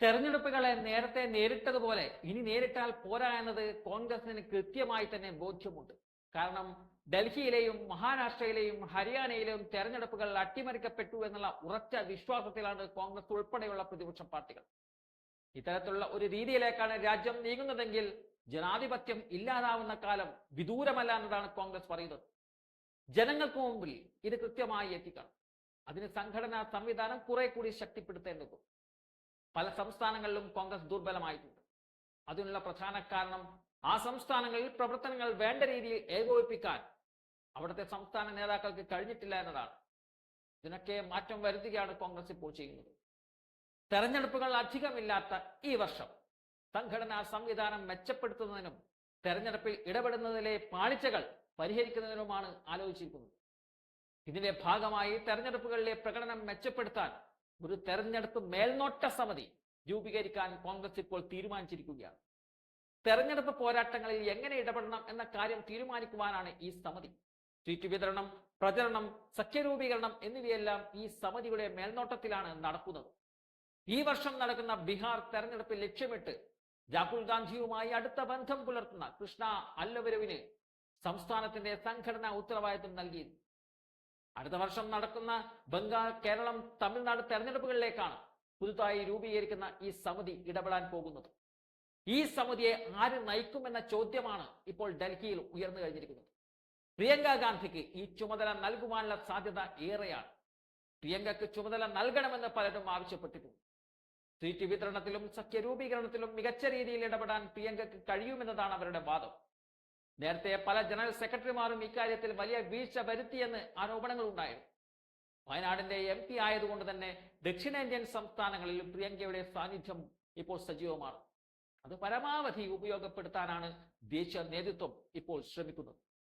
തെരഞ്ഞെടുപ്പുകളെ നേരത്തെ നേരിട്ടതുപോലെ ഇനി നേരിട്ടാൽ പോരാ എന്നത് കോൺഗ്രസിന് കൃത്യമായി തന്നെ ബോധ്യമുണ്ട്. കാരണം ഡൽഹിയിലെയും മഹാരാഷ്ട്രയിലെയും ഹരിയാനയിലെയും തെരഞ്ഞെടുപ്പുകൾ അട്ടിമറിക്കപ്പെട്ടു എന്നുള്ള ഉറച്ച വിശ്വാസത്തിലാണ് കോൺഗ്രസ് ഉൾപ്പെടെയുള്ള പ്രതിപക്ഷ പാർട്ടികൾ. ഇത്തരത്തിലുള്ള ഒരു രീതിയിലേക്കാണ് രാജ്യം നീങ്ങുന്നതെങ്കിൽ ജനാധിപത്യം ഇല്ലാതാവുന്ന കാലം വിദൂരമല്ല എന്നതാണ് കോൺഗ്രസ് പറയുന്നത്. ജനങ്ങൾക്ക് മുമ്പിൽ ഇത് കൃത്യമായി എത്തിക്കണം. അതിന് സംഘടനാ സംവിധാനം കുറെ കൂടി ശക്തിപ്പെടുത്തേണ്ടതും പല സംസ്ഥാനങ്ങളിലും കോൺഗ്രസ് ദുർബലമായിട്ടുണ്ട്. അതിനുള്ള പ്രധാന കാരണം ആ സംസ്ഥാനങ്ങളിൽ പ്രവർത്തനങ്ങൾ വേണ്ട രീതിയിൽ ഏകോപിപ്പിക്കാൻ അവിടുത്തെ സംസ്ഥാന നേതാക്കൾക്ക് കഴിഞ്ഞിട്ടില്ല എന്നതാണ്. ഇതിനൊക്കെ മാറ്റം വരുത്തുകയാണ് കോൺഗ്രസ് ഇപ്പോൾ ചെയ്യുന്നത്. തെരഞ്ഞെടുപ്പുകൾ അധികമില്ലാത്ത ഈ വർഷം സംഘടനാ സംവിധാനം മെച്ചപ്പെടുത്തുന്നതിനും തെരഞ്ഞെടുപ്പിൽ ഇടപെടുന്നതിലെ പാളിച്ചകൾ പരിഹരിക്കുന്നതിനുമാണ് ആലോചിച്ചിരിക്കുന്നത്. ഇതിന്റെ ഭാഗമായി തെരഞ്ഞെടുപ്പുകളിലെ പ്രകടനം മെച്ചപ്പെടുത്താൻ ഒരു തെരഞ്ഞെടുപ്പ് മേൽനോട്ട സമിതി രൂപീകരിക്കാൻ കോൺഗ്രസ് ഇപ്പോൾ തീരുമാനിച്ചിരിക്കുകയാണ്. തെരഞ്ഞെടുപ്പ് പോരാട്ടങ്ങളിൽ എങ്ങനെ ഇടപെടണം എന്ന കാര്യം തീരുമാനിക്കുവാനാണ് ഈ സമിതി. സീറ്റ് വിതരണം പ്രചരണം സഖ്യരൂപീകരണം എന്നിവയെല്ലാം ഈ സമിതിയുടെ മേൽനോട്ടത്തിലാണ് നടക്കുന്നത്. ഈ വർഷം നടക്കുന്ന ബീഹാർ തെരഞ്ഞെടുപ്പ് ലക്ഷ്യമിട്ട് രാഹുൽ ഗാന്ധിയുമായി അടുത്ത ബന്ധം പുലർത്തുന്ന കൃഷ്ണ അല്ലവരുവിന് സംസ്ഥാനത്തിന്റെ സംഘടനാ ഉത്തരവാദിത്വം നൽകിയിരുന്നു അടുത്ത വർഷം നടക്കുന്ന ബംഗാൾ കേരളം തമിഴ്നാട് തെരഞ്ഞെടുപ്പുകളിലേക്കാണ് പുതുതായി രൂപീകരിക്കുന്ന ഈ സമിതി ഇടപെടാൻ പോകുന്നത്. ഈ സമിതിയെ ആര് നയിക്കുമെന്ന ചോദ്യമാണ് ഇപ്പോൾ ഡൽഹിയിൽ ഉയർന്നു കഴിഞ്ഞിരിക്കുന്നത്. പ്രിയങ്ക ഗാന്ധിക്ക് ഈ ചുമതല നൽകുവാനുള്ള സാധ്യത ഏറെയാണ്. പ്രിയങ്കയ്ക്ക് ചുമതല നൽകണമെന്ന് പലരും ആവശ്യപ്പെട്ടിട്ടുണ്ട്. സീറ്റ് വിതരണത്തിലും സഖ്യ രൂപീകരണത്തിലും മികച്ച രീതിയിൽ ഇടപെടാൻ പ്രിയങ്കയ്ക്ക് കഴിയുമെന്നതാണ് അവരുടെ വാദം. നേരത്തെ പല ജനറൽ സെക്രട്ടറിമാരും ഇക്കാര്യത്തിൽ വലിയ വീഴ്ച വരുത്തിയെന്ന് ആരോപണങ്ങൾ ഉണ്ടായിരുന്നു വയനാടിന്റെ എം പി ആയതുകൊണ്ട് തന്നെ ദക്ഷിണേന്ത്യൻ സംസ്ഥാനങ്ങളിൽ പ്രിയങ്കയുടെ സാന്നിധ്യം ഇപ്പോൾ സജീവമാണ്. അത് പരമാവധി ഉപയോഗപ്പെടുത്താനാണ് ദേശീയ നേതൃത്വം ഇപ്പോൾ ശ്രമിക്കുന്നത്.